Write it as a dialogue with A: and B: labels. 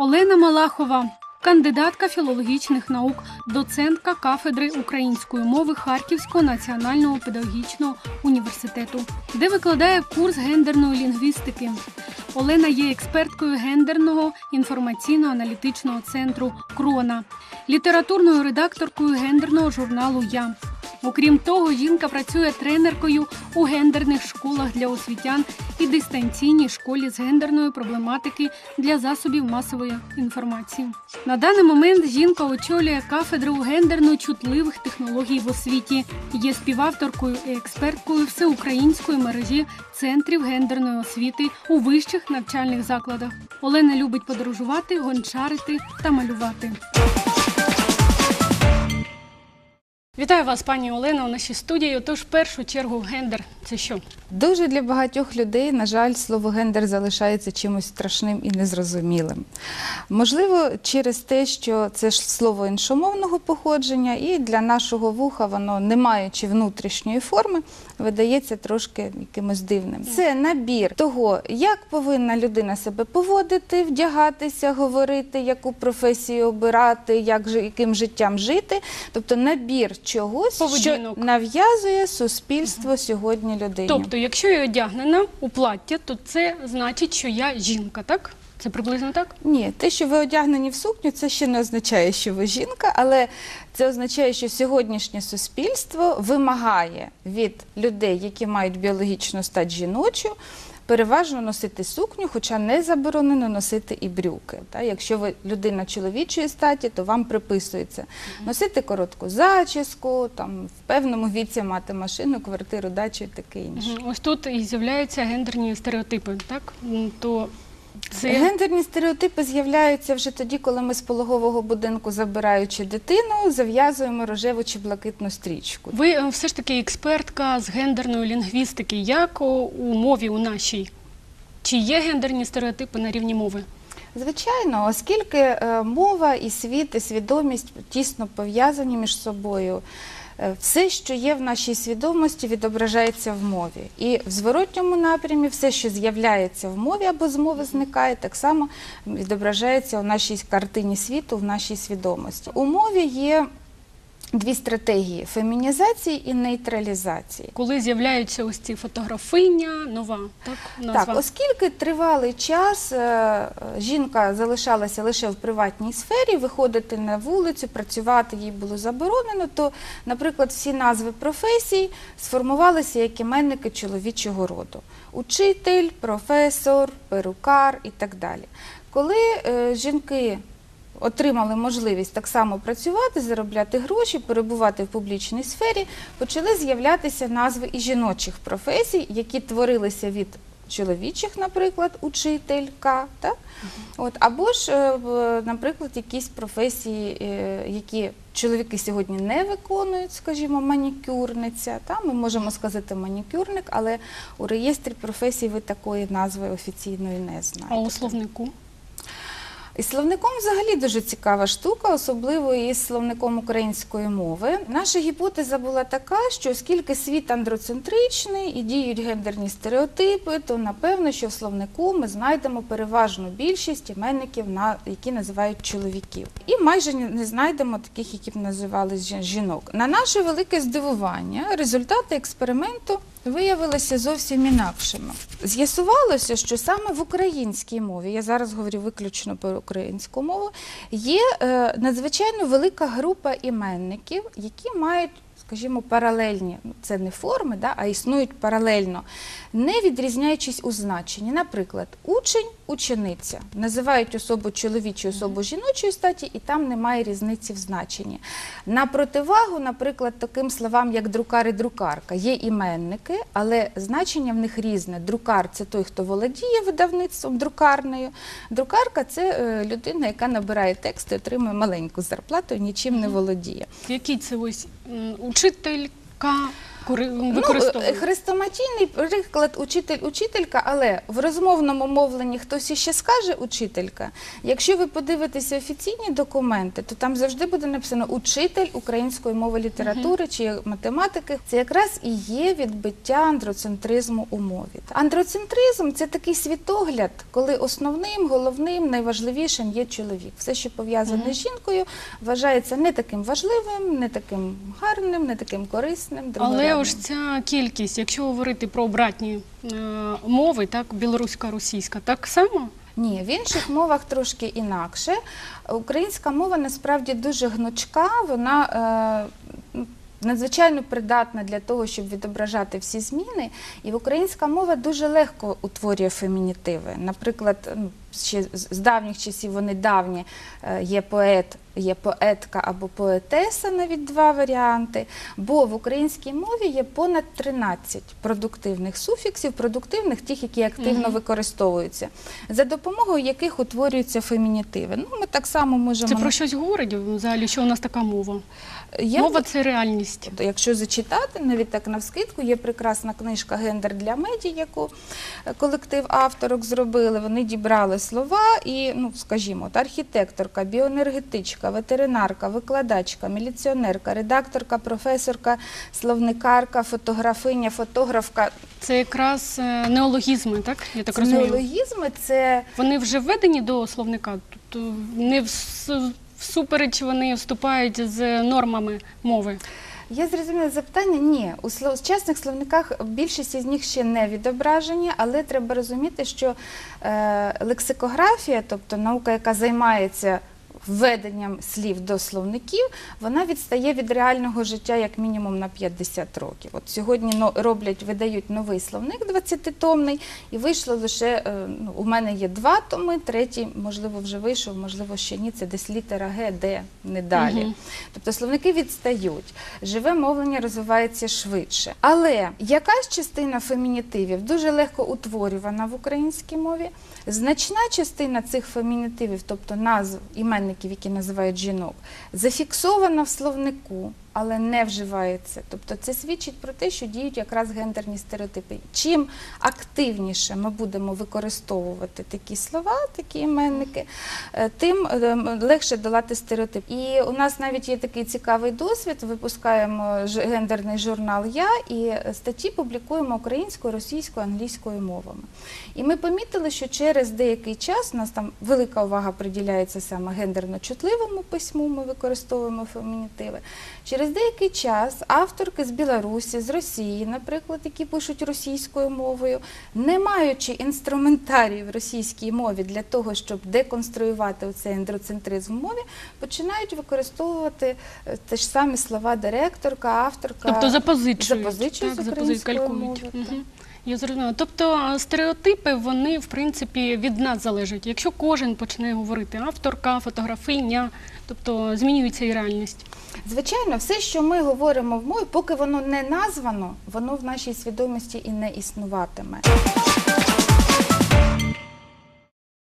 A: Олена Малахова, кандидатка філологічних наук, доцентка кафедри української мови Харківського національного педагогічного університету, де викладає курс гендерної лінгвістики. Олена є експерткою гендерного інформаційно-аналітичного центру Крона, літературною редакторкою гендерного журналу Я. Окрім того, жінка працює тренеркою у гендерних школах для освітян і дистанційній школі з гендерної проблематики для засобів масової інформації. На даний момент жінка очолює кафедру гендерно чутливих технологій в освіті, є співавторкою і експерткою всеукраїнської мережі центрів гендерної освіти у вищих навчальних закладах. Олена любить подорожувати, гончарити та малювати. Вітаю вас, пані Олена, у нашій студії. Отож, в першу чергу, гендер це що?
B: Дуже для багатьох людей, на жаль, слово гендер залишається чимось страшним і незрозумілим. Можливо, через те, що це ж слово іншомовного походження, і для нашого вуха воно, не маючи внутрішньої форми, видається трошки якимось дивним. Це набір того, як повинна людина себе поводити, вдягатися, говорити, яку професію обирати, як яким життям жити. Тобто набір чогось,
A: Поведінок.
B: що нав'язує суспільство сьогодні людині.
A: Тобто, якщо я одягнена у плаття, то це значить, що я жінка, так? Це приблизно так?
B: Ні, те, що ви одягнені в сукню, це ще не означає, що ви жінка, але це означає, що сьогоднішнє суспільство вимагає від людей, які мають біологічну стать жіночу, переважно носити сукню, хоча не заборонено носити і брюки. Та? Якщо ви людина чоловічої статі, то вам приписується носити коротку зачіску, там, в певному віці мати машину, квартиру, дачу і таке інше.
A: Ось тут і з'являються гендерні стереотипи, так? То це
B: Гендерні стереотипи з'являються вже тоді, коли ми з пологового будинку, забираючи дитину, зав'язуємо рожеву чи блакитну стрічку.
A: ви е, все ж таки експертка з гендерної лінгвістики. Як у мові у нашій? Чи є гендерні стереотипи на рівні мови?
B: Звичайно, оскільки е, мова і світ, і свідомість тісно пов'язані між собою. Е, Все, що є в нашій свідомості, відображається в мові. І в зворотньому напрямі все, що з'являється в мові або з мови зникає, так само відображається у нашій картині світу, в нашій свідомості. У мові є дві стратегії фемінізації і нейтралізації.
A: Коли з'являються ось ці фотографиня, нова, так? Назва.
B: Так, оскільки тривалий час е, жінка залишалася лише в приватній сфері, виходити на вулицю, працювати їй було заборонено, то, наприклад, всі назви професій сформувалися як іменники чоловічого роду: учитель, професор, перукар і так далі. Коли е, жінки отримали можливість так само працювати, заробляти гроші, перебувати в публічній сфері, почали з'являтися назви і жіночих професій, які творилися від чоловічих, наприклад, учителька, так? От, або ж, е, наприклад, якісь професії, е, які чоловіки сьогодні не виконують, скажімо, манікюрниця. Та? Ми можемо сказати манікюрник, але у реєстрі професій ви такої назви офіційної не знаєте.
A: А у словнику?
B: І словником взагалі дуже цікава штука, особливо із словником української мови. Наша гіпотеза була така, що оскільки світ андроцентричний і діють гендерні стереотипи, то напевно, що в словнику ми знайдемо переважну більшість іменників, які називають чоловіків, і майже не знайдемо таких, які б називали жінок. На наше велике здивування, результати експерименту виявилися зовсім інакшими. З'ясувалося, що саме в українській мові, я зараз говорю виключно про українську мову, є е, надзвичайно велика група іменників, які мають. Скажімо, паралельні, ну це не форми, да, а існують паралельно, не відрізняючись у значенні. Наприклад, учень, учениця називають особу чоловічою, особу жіночої статі, і там немає різниці в значенні. На противагу, наприклад, таким словам, як друкар і друкарка, є іменники, але значення в них різне. Друкар це той, хто володіє видавництвом друкарнею. Друкарка це е, людина, яка набирає текст і отримує маленьку зарплату, нічим не володіє.
A: Який це ось учителька?
B: Ну, е, хрестоматійний приклад учитель, учителька, але в розмовному мовленні хтось іще скаже учителька. Якщо ви подивитеся офіційні документи, то там завжди буде написано учитель української мови літератури чи математики. Це якраз і є відбиття андроцентризму у мові. Андроцентризм це такий світогляд, коли основним, головним, найважливішим є чоловік. Все, що пов'язане
A: Мгм.
B: з жінкою, вважається не таким важливим, не таким гарним, не таким корисним.
A: Але
B: другорядним.
A: ця кількість, якщо говорити про обратні е, мови, так білоруська, російська, так само?
B: Ні, в інших мовах трошки інакше. Українська мова насправді дуже гнучка, вона е, надзвичайно придатна для того, щоб відображати всі зміни. І українська мова дуже легко утворює фемінітиви. Наприклад, ну, ще з давніх часів вони давні е, є поет. Є поетка або поетеса, навіть два варіанти. Бо в українській мові є понад 13 продуктивних суфіксів, продуктивних тих, які активно
A: Мгм.
B: використовуються, за допомогою яких утворюються фемінітиви. Ну, ми так само можемо.
A: Це про щось говорить взагалі, що у нас така мова?
B: Я
A: Мова це реальність.
B: Якщо зачитати, навіть так навскидку, є прекрасна книжка Гендер для медій, яку е, колектив авторок зробили. Вони дібрали слова і, ну скажімо, от архітекторка, біоенергетичка, ветеринарка, викладачка, міліціонерка, редакторка, професорка, словникарка, фотографиня, фотографка.
A: Це якраз е, неологізми, так? Я так
B: Це
A: розумію.
B: неологізми, це
A: Вони вже введені до словника, тобто не всупереч вони вступають з нормами мови.
B: Я зрозуміла запитання. Ні, у сучасних словниках більшість з них ще не відображені, але треба розуміти, що е, лексикографія, тобто наука, яка займається введенням слів до словників, вона відстає від реального життя як мінімум на 50 років. От сьогодні роблять, видають новий словник 20-томний, і вийшло лише е, ну, у мене є два томи, третій, можливо, вже вийшов, можливо, ще ні. Це десь літера Г, Д, не далі.
A: Мгм.
B: Тобто словники відстають, живе мовлення розвивається швидше. Але якась частина фемінітивів дуже легко утворювана в українській мові. Значна частина цих фемінітивів, тобто назв іменників, які називають жінок, зафіксована в словнику. Але не вживається. Тобто це свідчить про те, що діють якраз гендерні стереотипи. Чим активніше ми будемо використовувати такі слова, такі іменники, е, тим е, легше долати стереотип. І у нас навіть є такий цікавий досвід. Випускаємо гендерний журнал Я і статті публікуємо українською, російською, англійською мовами. І ми помітили, що через деякий час у нас там велика увага приділяється саме гендерно-чутливому письму. Ми використовуємо фемінітиви. Через деякий час авторки з Білорусі, з Росії, наприклад, які пишуть російською мовою, не маючи інструментарію в російській мові для того, щоб деконструювати цей ендроцентризм в мові, починають використовувати е, те ж самі слова директорка, авторка.
A: Тобто запозичують.
B: запозичують
A: так,
B: з
A: запозичують,
B: української
A: калькують.
B: мови,
A: Мгм. Я зрозуміла. Тобто стереотипи вони в принципі від нас залежать. Якщо кожен почне говорити авторка, фотографиня, тобто змінюється і реальність.
B: Звичайно, все, що ми говоримо в мові, поки воно не названо, воно в нашій свідомості і не існуватиме.